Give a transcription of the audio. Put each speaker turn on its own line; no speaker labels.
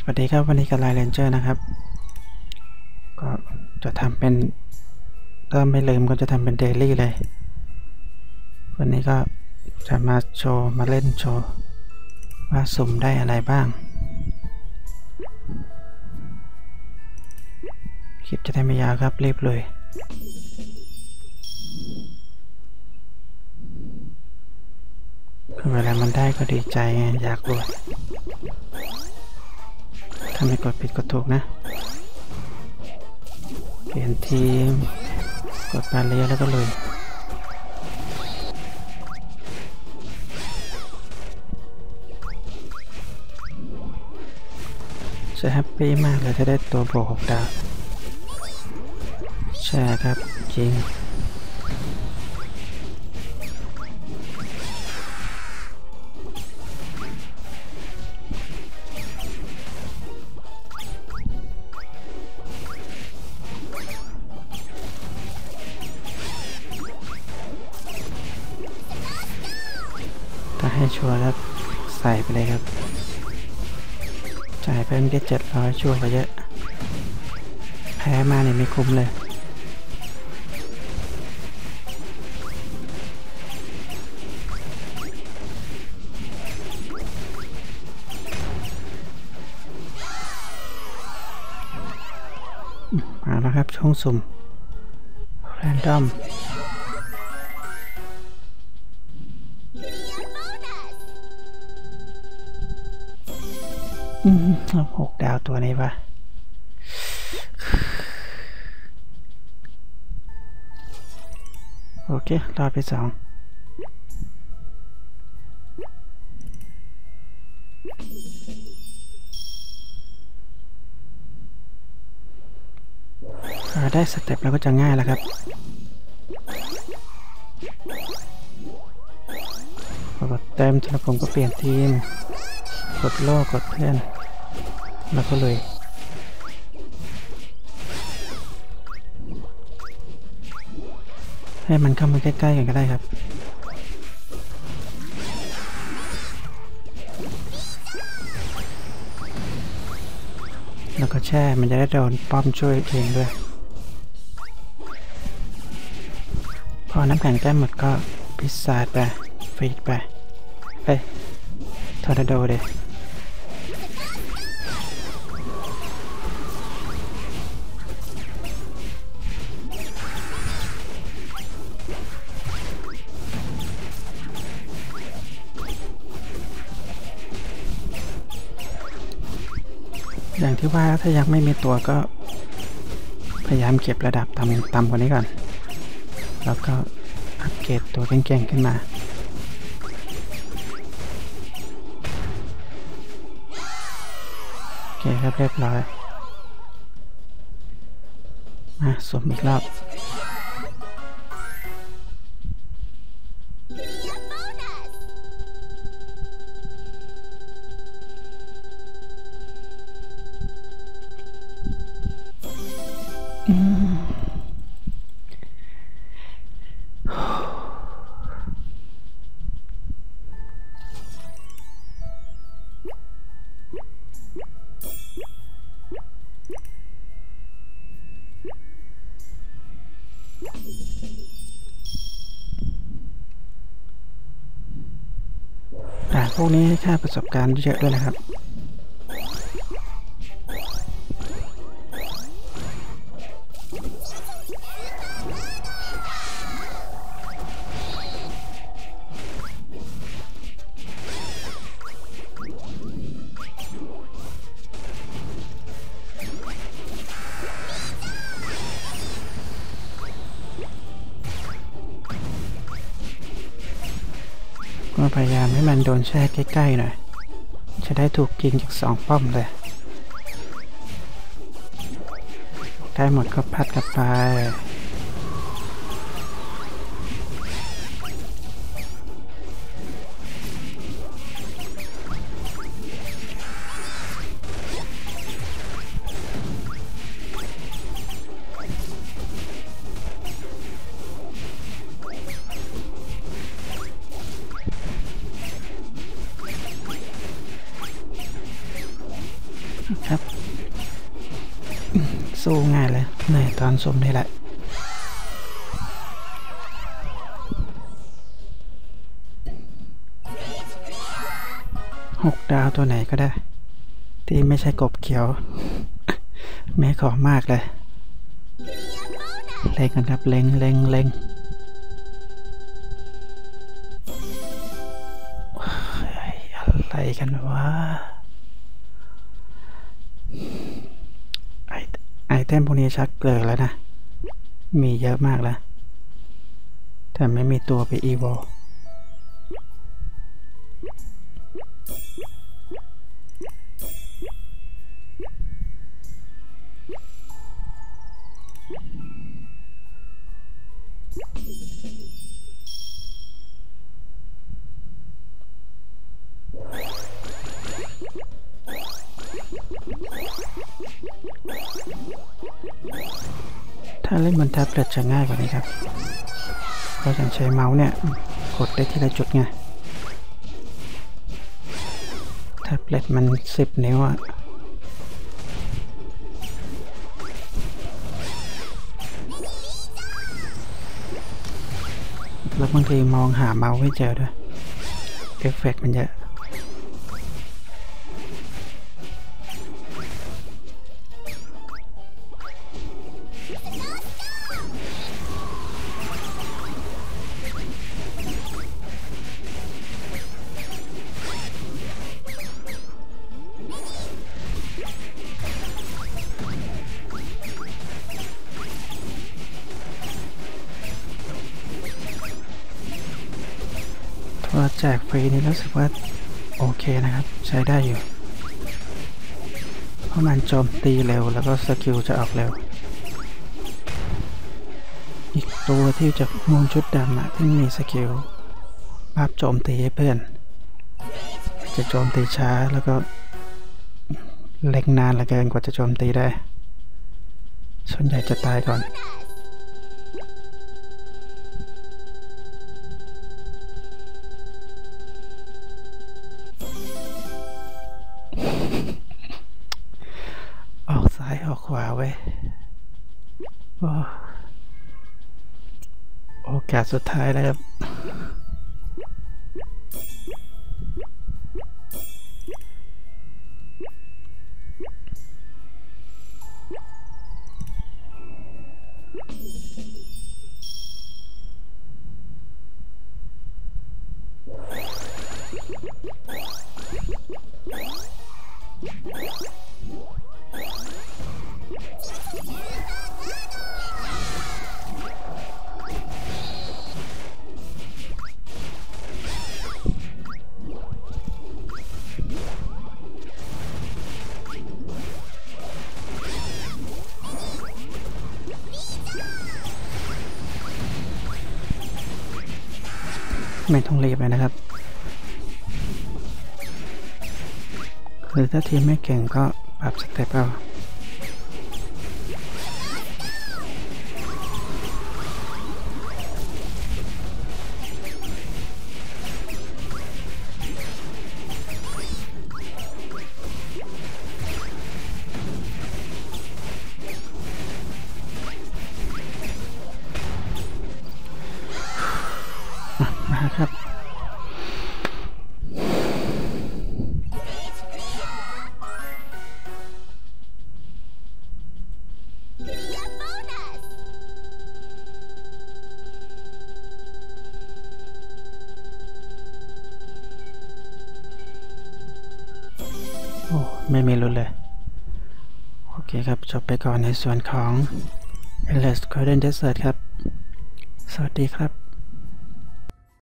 สวัสดีครับวันนี้กับไลน์เรนเจอร์นะครับ ก็จะทำเป็นถ้าไม่ลืมก็จะทำเป็นเดลี่เลย วันนี้ก็จะมาโชว์มาเล่นโชว์ ว่าสุ่มได้อะไรบ้าง คลิปจะได้ไม่ยาวครับรีบเลยเวลามันได้ก็ดีใจอยากรวย ถ้าไม่กดผิดกดถูกนะ เปลี่ยนทีม กดบาเลียแล้วก็เลยจะแฮปปี้มากเลยถ้าได้ตัวโบกหกดาว ใช่ครับ จริง ให้ชัวร์แล้วใส่ไปเลยครับ จ่ายเพิ่มแค่เจ็ดร้อยชัวร์ไปเยอะ แพ้มาเนี่ยไม่คุ้มเลยมาแล้วครับช่องสุ่มแรนดอม หกดาวตัวนี้ปะโอเครอดไปสองอ่าได้สเต็ปแล้วก็จะง่ายแล้วครับ พอเต็มแล้วผมก็เปลี่ยนทีม กดล่อกดเพื่อน แล้วก็เลยให้มันเข้ามาใกล้ๆกันก็ได้ครับ แล้วก็แช่ มันจะได้โดนป้อมช่วยเองด้วย พอน้ำแข็งแก้หมดก็พิซซ่าไปฟีดไป เอ้ยทอร์นาโดเลย อย่างที่ว่าถ้ายังไม่มีตัวก็ พยายามเก็บระดับต่ำต่ำกว่านี้ก่อน แล้วก็อัปเกรดตัวเก่งๆขึ้นมาโอเคครับเรียบร้อยมาสวมอีกรอบ พวกนี้ให้ค่าประสบการณ์เยอะด้วยนะครับ ก็พยายามให้มันโดนแช่ใกล้ๆหน่อย จะได้ถูกยิงจากสองป้อมเลย ได้หมดก็พัดกลับไป ครับสู้ง่ายเลยเหนื่ตอนสมนี่แหละหกดาวตัวไหนก็ได้ ที่ไม่ใช่กบเขียว แม่ขอมากเลย เล็งกันครับ เล็งเล็งเล็งอะไรกันวะ ไอไอ เทมพวกนี้ชักเกลือแล้วนะ มีเยอะมากแล้วแต่ไม่มีตัวไปอีโว ถ้าเล่นบนแท็บเล็ตจะง่ายกว่านี้ครับเพราะใช้เมาส์เนี่ยกดได้ทีละจุดไงแท็บเล็ตมันสิบนิ้วอะแล้วบางทีมองหาเมาส์ไม่เจอด้วย เอฟเฟกมันเยอะ แจกฟรีนี่รู้สึกว่า โอเคนะครับ ใช้ได้อยู่ เพราะมันโจมตีเร็วแล้วก็สกิลจะออกเร็ว อีกตัวที่จะม่วงชุดดำอะที่มีสกิลภาพโจมตีให้เพื่อน จะโจมตีช้าแล้วก็เล็งนานเหลือเกินกว่าจะโจมตีได้ ส่วนใหญ่จะตายก่อน กาสสุดท้ายแล้วครับ ไม่ต้องรีบเลยนะครับ หรือถ้าทีมไม่เก่งก็ปรับสเต็ปเอา อะมาครับ โอ้ ไม่มีลุ้นเลย โอเคครับ จบไปก่อนในส่วนของ Endless Golden Desert ครับ สวัสดีครับ